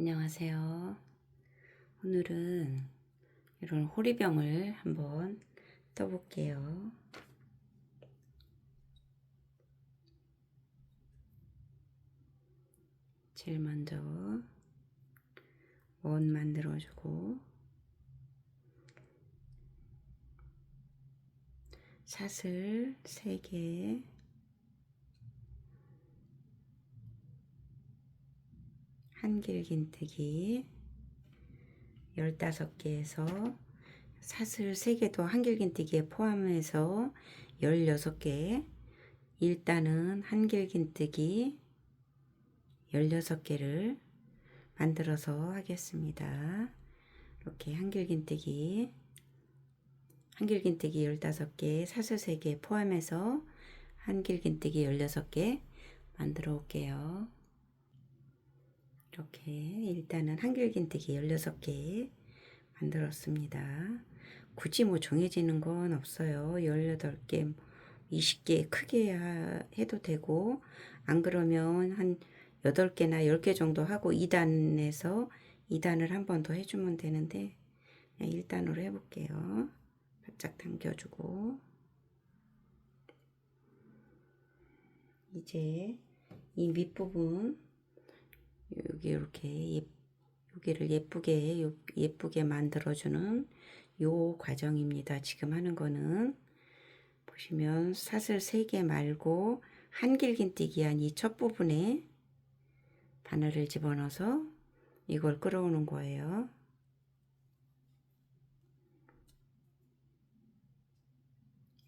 안녕하세요. 오늘은 이런 호리병을 한번 떠볼게요. 제일 먼저 원 만들어주고 사슬 3개 한길긴뜨기 15개에서 사슬 3개도 한길긴뜨기에 포함해서 16개 일단은 한길긴뜨기 16개를 만들어서 하겠습니다. 이렇게 한길긴뜨기 한길긴뜨기 15개 사슬 3개 포함해서 한길긴뜨기 16개 만들어 올게요. 이렇게 일단은 한길긴뜨기 16개 만들었습니다. 굳이 뭐 정해지는 건 없어요. 18개, 20개 크게 해도 되고 안 그러면 한 8개나 10개 정도 하고 2단에서 2단을 한 번 더 해주면 되는데 그냥 1단으로 해볼게요. 바짝 당겨주고 이제 이 밑부분 여기 이렇게 예, 여기를 예쁘게 예쁘게 만들어주는 요 과정입니다. 지금 하는 거는 보시면 사슬 3개 말고 한 길긴뜨기 한 이 첫 부분에 바늘을 집어넣어서 이걸 끌어오는 거예요.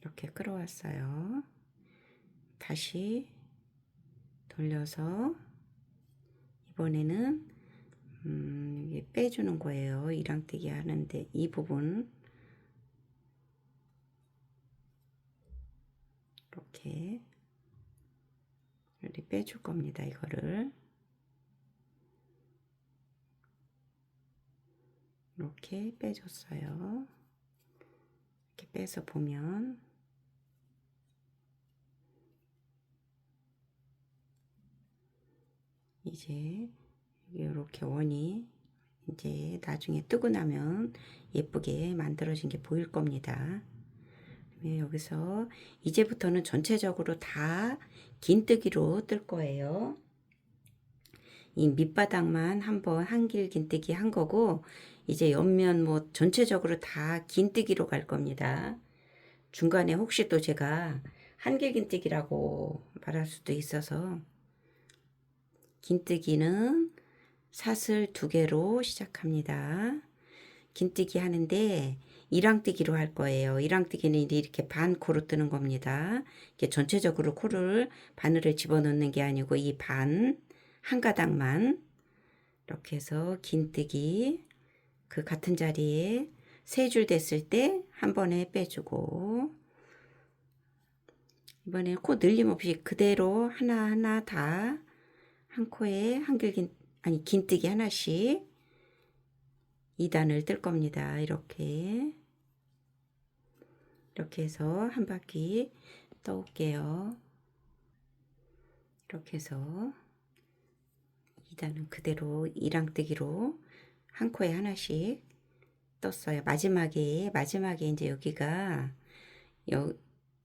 이렇게 끌어왔어요. 다시 돌려서 이번에는 음, 빼주는 거예요. 이랑뜨기 하는데 이 부분 이렇게 이렇게 빼줄 겁니다. 이거를 이렇게 빼줬어요. 이렇게 빼서 보면 이제 이렇게 원이 이제 나중에 뜨고 나면 예쁘게 만들어진 게 보일 겁니다. 여기서 이제부터는 전체적으로 다 긴뜨기로 뜰 거예요. 이 밑바닥만 한번 한길 긴뜨기 한 거고 이제 옆면 뭐 전체적으로 다 긴뜨기로 갈 겁니다. 중간에 혹시 또 제가 한길 긴뜨기라고 말할 수도 있어서 긴뜨기는 사슬 두 개로 시작합니다. 긴뜨기 하는데 이랑뜨기로 할 거예요. 이랑뜨기는 이렇게 반 코로 뜨는 겁니다. 이게 전체적으로 코를 바늘을 집어넣는 게 아니고 이 반 한 가닥만 이렇게 해서 긴뜨기 그 같은 자리에 세 줄 됐을 때 한 번에 빼주고 이번에 코 늘림 없이 그대로 하나하나 다 한 코에 한길긴 아니 긴뜨기 하나씩 2단을 뜰 겁니다. 이렇게 이렇게 해서 한 바퀴 떠올게요. 이렇게 해서 2단은 그대로 이랑뜨기로 한 코에 하나씩 떴어요. 마지막에 마지막에 이제 여기가 여,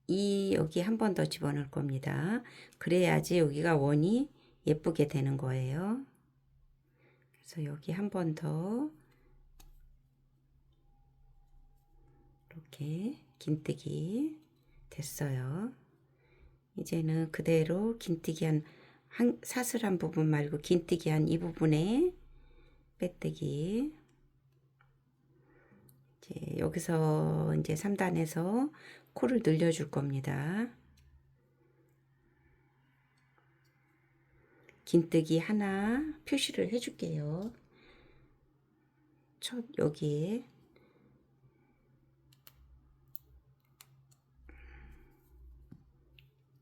이 여기 한 번 더 집어넣을 겁니다. 그래야지 여기가 원이 예쁘게 되는 거예요. 그래서 여기 한 번 더 이렇게 긴뜨기 됐어요. 이제는 그대로 긴뜨기 한, 한 사슬한 부분 말고 긴뜨기 한 이 부분에 빼뜨기 이제 여기서 이제 3단에서 코를 늘려줄 겁니다. 긴뜨기 하나 표시를 해줄게요. 첫 여기에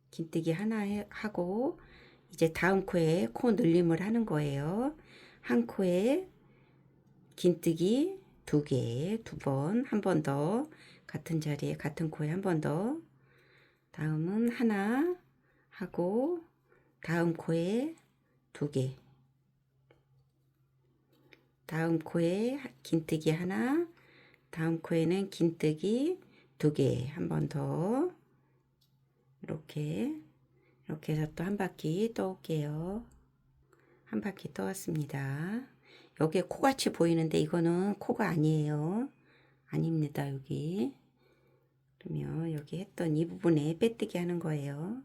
긴뜨기 하나 해, 하고 이제 다음 코에 코 늘림을 하는 거예요. 한 코에 긴뜨기 두 개, 두 번, 한 번 더 같은 자리에 같은 코에 한 번 더. 다음은 하나 하고 다음 코에 두 개. 다음 코에 긴뜨기 하나, 다음 코에는 긴뜨기 두 개, 한 번 더. 이렇게, 이렇게 해서 또 한 바퀴 떠올게요. 한 바퀴 떠왔습니다. 여기에 코같이 보이는데 이거는 코가 아니에요. 아닙니다, 여기. 그러면 여기 했던 이 부분에 빼뜨기 하는 거예요.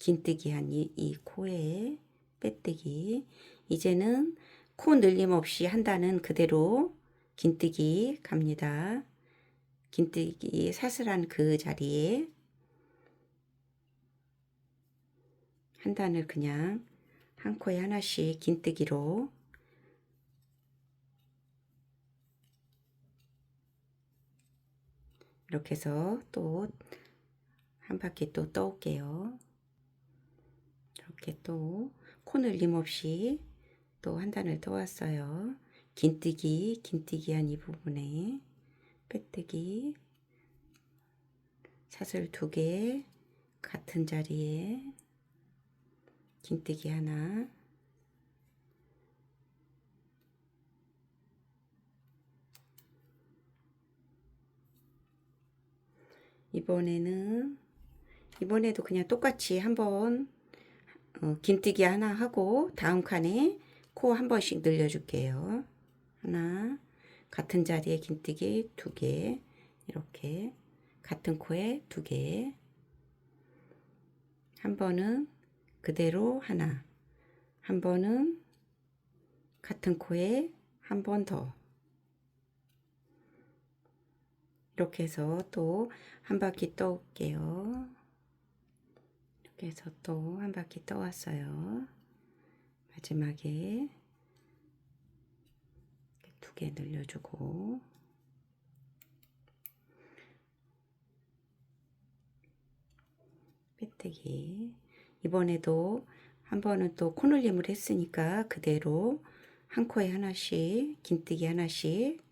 긴뜨기 한 이 이 코에 빼뜨기. 이제는 코 늘림 없이 한다는 그대로 긴뜨기 갑니다. 긴뜨기 사슬한 그 자리에 한 단을 그냥 한 코에 하나씩 긴뜨기로 이렇게 해서 또 한 바퀴 또 떠올게요. 이렇게 또 코늘 림 없이 또 한 단을 떠왔어요. 긴뜨기, 긴뜨기 한 이 부분에 빼뜨기 사슬 두 개 같은 자리에 긴뜨기 하나 이번에는 이번에도 그냥 똑같이 한번 어, 긴뜨기 하나 하고 다음 칸에 코 한 번씩 늘려줄게요. 하나 같은 자리에 긴뜨기 두 개 이렇게 같은 코에 두 개 한 번은 그대로 하나 한 번은 같은 코에 한 번 더 이렇게 해서 또 한 바퀴 떠올게요. 해서 또 한 바퀴 떠왔어요. 마지막에 두 개 늘려주고 빼뜨기 이번에도 한 번은 또 코늘림을 했으니까 그대로 한 코에 하나씩 긴뜨기 하나씩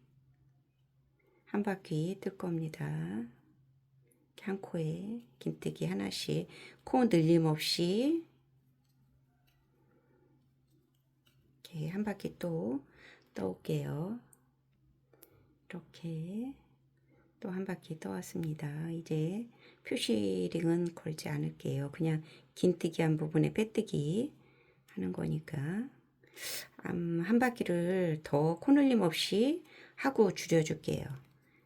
한 바퀴 뜰 겁니다. 한 코에 긴뜨기 하나씩 코 늘림 없이 이렇게 한 바퀴 또 떠올게요. 이렇게 또 한 바퀴 떠왔습니다. 이제 표시링은 걸지 않을게요. 그냥 긴뜨기 한 부분에 빼뜨기 하는 거니까 음, 한 바퀴를 더 코늘림 없이 하고 줄여줄게요.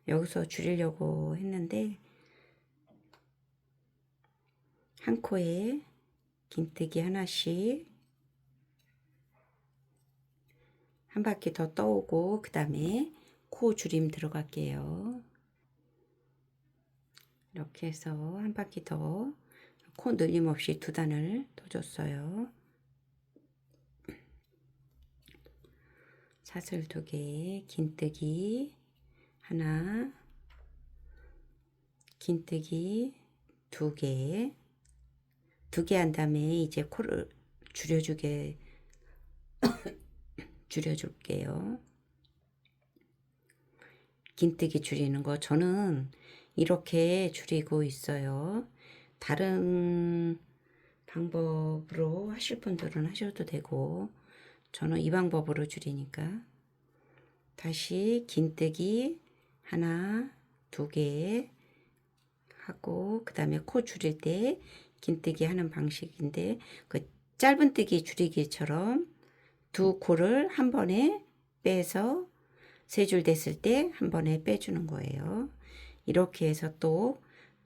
여기서 줄이려고 했는데 한 코에 긴뜨기 하나씩 한 바퀴 더 떠오고 그 다음에 코 줄임 들어갈게요. 이렇게 해서 한 바퀴 더 코 늘림 없이 두 단을 더 줬어요. 사슬 두 개, 긴뜨기 하나, 긴뜨기 두 개, 두 개 한 다음에 이제 코를 줄여주게 줄여줄게요. 긴뜨기 줄이는 거 저는 이렇게 줄이고 있어요. 다른 방법으로 하실 분들은 하셔도 되고 저는 이 방법으로 줄이니까 다시 긴뜨기 하나 두 개 하고 그 다음에 코 줄일 때 긴뜨기 하는 방식인데 그 짧은뜨기 줄이기처럼 두 코를 한 번에 빼서 세 줄 됐을 때 한 번에 빼주는 거예요. 이렇게 해서 또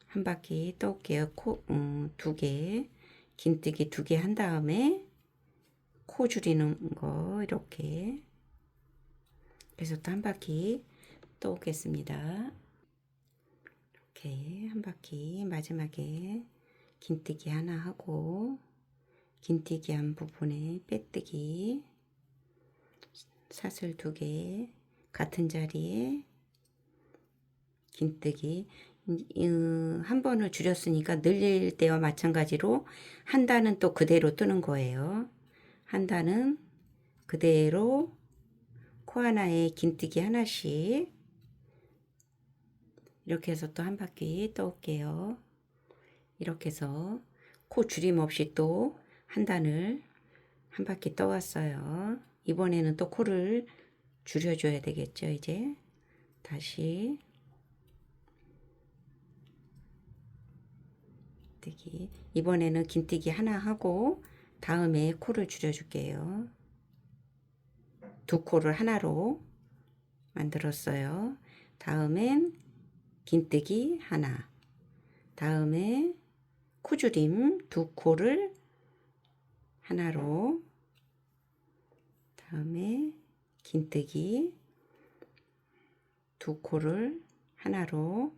한 바퀴 떠올게요. 코, 음, 두 개, 긴뜨기 두 개 한 다음에 코 줄이는 거 이렇게 그래서 또 한 바퀴 떠오겠습니다. 이렇게 한 바퀴 마지막에 긴뜨기 하나 하고 긴뜨기 한 부분에 빼뜨기 사슬 두 개 같은 자리에 긴뜨기 음, 한 번을 줄였으니까 늘릴 때와 마찬가지로 한 단은 또 그대로 뜨는 거예요. 한 단은 그대로 코 하나에 긴뜨기 하나씩 이렇게 해서 또 한 바퀴 떠올게요. 이렇게 해서 코 줄임 없이 또 한 단을 한 바퀴 떠왔어요. 이번에는 또 코를 줄여줘야 되겠죠, 이제. 다시. 긴뜨기. 이번에는 긴뜨기 하나 하고, 다음에 코를 줄여줄게요. 두 코를 하나로 만들었어요. 다음엔 긴뜨기 하나. 다음에 코줄임 두 코를 하나로 다음에 긴뜨기 두 코를 하나로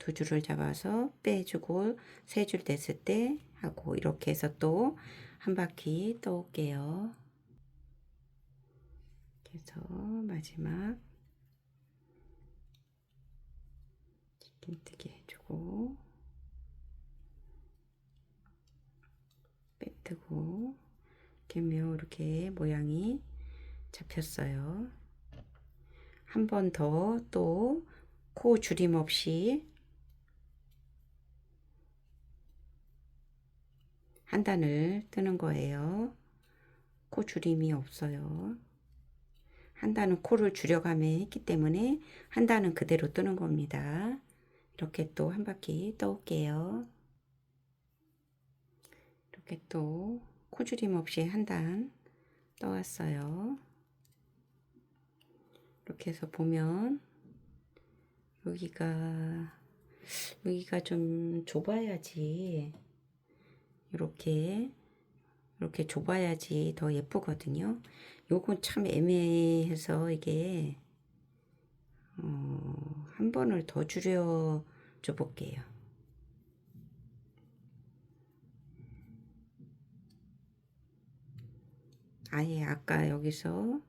두 줄을 잡아서 빼주고 세 줄 됐을 때 하고 이렇게 해서 또 한 바퀴 떠올게요. 그래서 마지막 긴뜨기 해주고 빼뜨고 이렇게 이렇게 모양이 잡혔어요. 한 번 더 또 코 줄임 없이 한 단을 뜨는 거예요. 코 줄임이 없어요. 한 단은 코를 줄여가며 했기 때문에 한 단은 그대로 뜨는 겁니다. 이렇게 또 한 바퀴 떠올게요. 이렇게 또 코줄임 없이 한 단 떠왔어요. 이렇게 해서 보면 여기가 여기가 좀 좁아야지 이렇게 이렇게 좁아야지 더 예쁘거든요. 요건 참 애매해서 이게 어, 한 번을 더 줄여 줘 볼게요. 아예 아까 여기서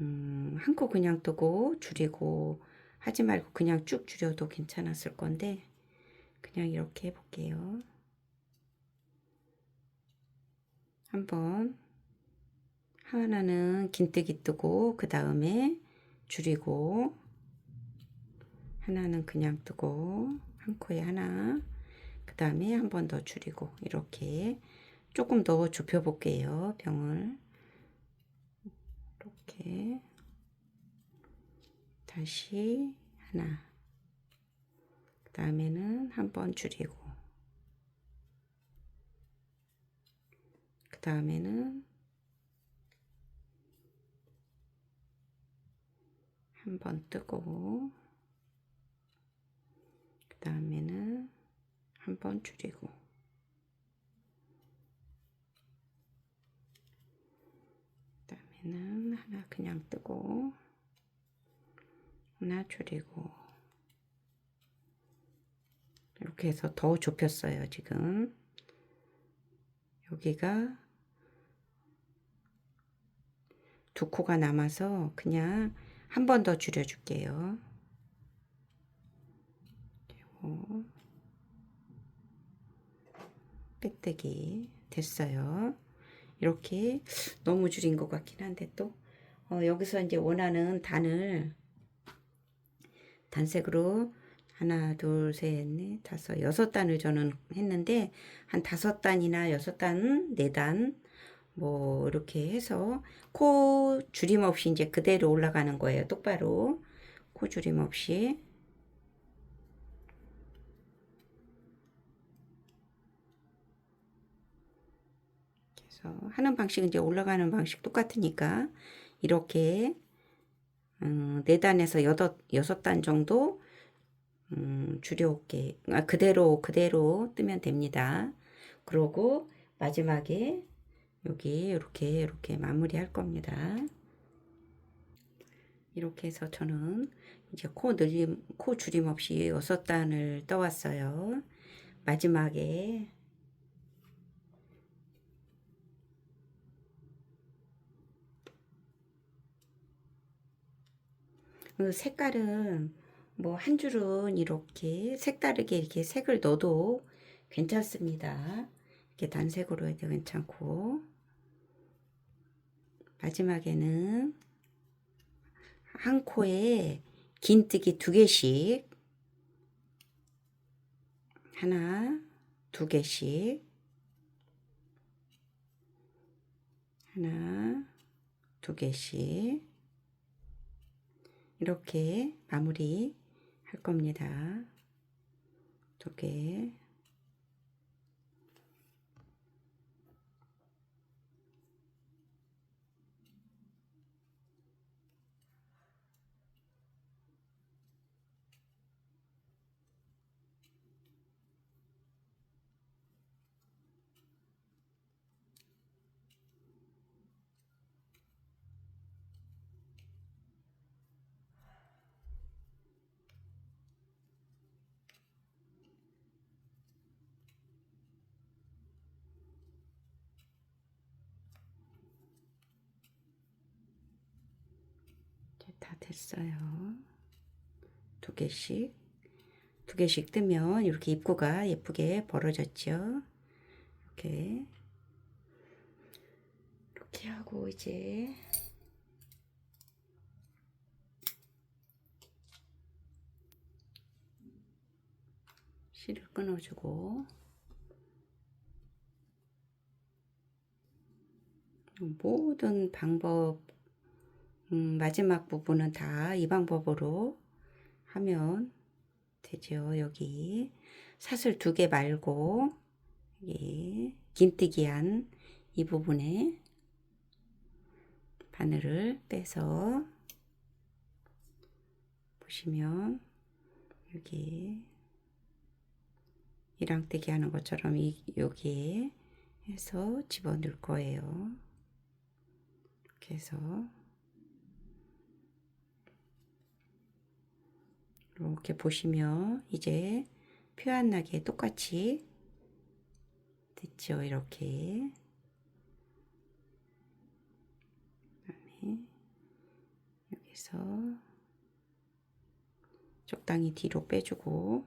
음, 한코 그냥 뜨고 줄이고 하지 말고 그냥 쭉 줄여도 괜찮았을 건데 그냥 이렇게 해볼게요. 한번 하나는 긴뜨기 뜨고 그 다음에 줄이고 하나는 그냥 뜨고 한 코에 하나 그 다음에 한 번 더 줄이고 이렇게 조금 더 좁혀 볼게요 병을 이렇게. 다시 하나. 그 다음에는 한 번 줄이고. 그 다음에는 한 번 뜨고. 그 다음에는 한 번 줄이고 그 다음에는 하나 그냥 뜨고 하나 줄이고 이렇게 해서 더 좁혔어요 지금 여기가 두 코가 남아서 그냥 한 번 더 줄여 줄게요. 그리고 빼뜨기 됐어요. 이렇게 너무 줄인 것 같긴 한데 또 어, 여기서 이제 원하는 단을 단색으로 하나 둘셋넷 다섯 여섯 단을 저는 했는데 한 다섯 단이나 여섯 단 네 단 뭐 이렇게 해서 코 줄임 없이 이제 그대로 올라가는 거예요. 똑바로 코 줄임 없이 그래서 하는 방식은 이제 올라가는 방식 똑같으니까 이렇게 음, 네 단에서 여덟 여섯 단 정도 음, 줄여올게 아, 그대로 그대로 뜨면 됩니다. 그러고 마지막에 여기 이렇게 이렇게 마무리 할 겁니다. 이렇게 해서 저는 이제 코 늘림, 코 줄임 없이 여섯 단을 떠왔어요. 마지막에 색깔은 뭐 한 줄은 이렇게 색다르게 이렇게 색을 넣어도 괜찮습니다. 이렇게 단색으로 해도 괜찮고. 마지막에는 한 코에 긴뜨기 두 개씩. 하나 두 개씩. 하나, 두 개씩 이렇게 마무리 할 겁니다. 두 개, 이제 다 됐어요. 두 개씩 두 개씩 뜨면 이렇게 입구가 예쁘게 벌어졌죠. 이렇게 이렇게 하고 이제 실을 끊어주고 모든 방법 음, 마지막 부분은 다 이 방법으로 하면 되죠. 여기 사슬 두 개 말고 예, 긴뜨기한 이 부분에 바늘을 빼서 보시면 여기 이랑뜨기 하는 것처럼 이, 여기에 해서 집어넣을 거예요. 이렇게 해서 이렇게 보시면 이제 표 안 나게 똑같이 됐죠 이렇게. 여기서 적당히 뒤로 빼주고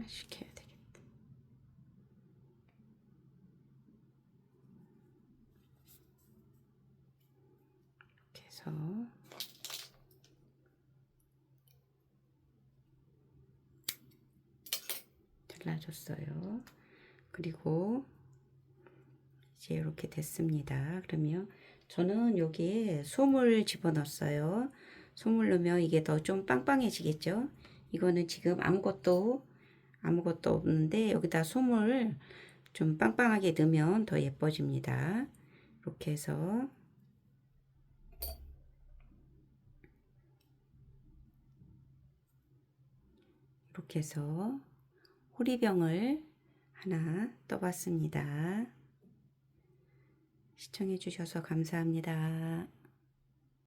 해야 되겠다. 이렇게 해서 잘라줬어요. 그리고 이제 이렇게 됐습니다. 그러면 저는 여기에 솜을 집어넣었어요. 솜을 넣으면 이게 더 좀 빵빵해지겠죠? 이거는 지금 아무것도 아무것도 없는데 여기다 솜을 좀 빵빵하게 넣으면 더 예뻐집니다. 이렇게 해서 이렇게 해서 호리병을 하나 떠봤습니다. 시청해 주셔서 감사합니다.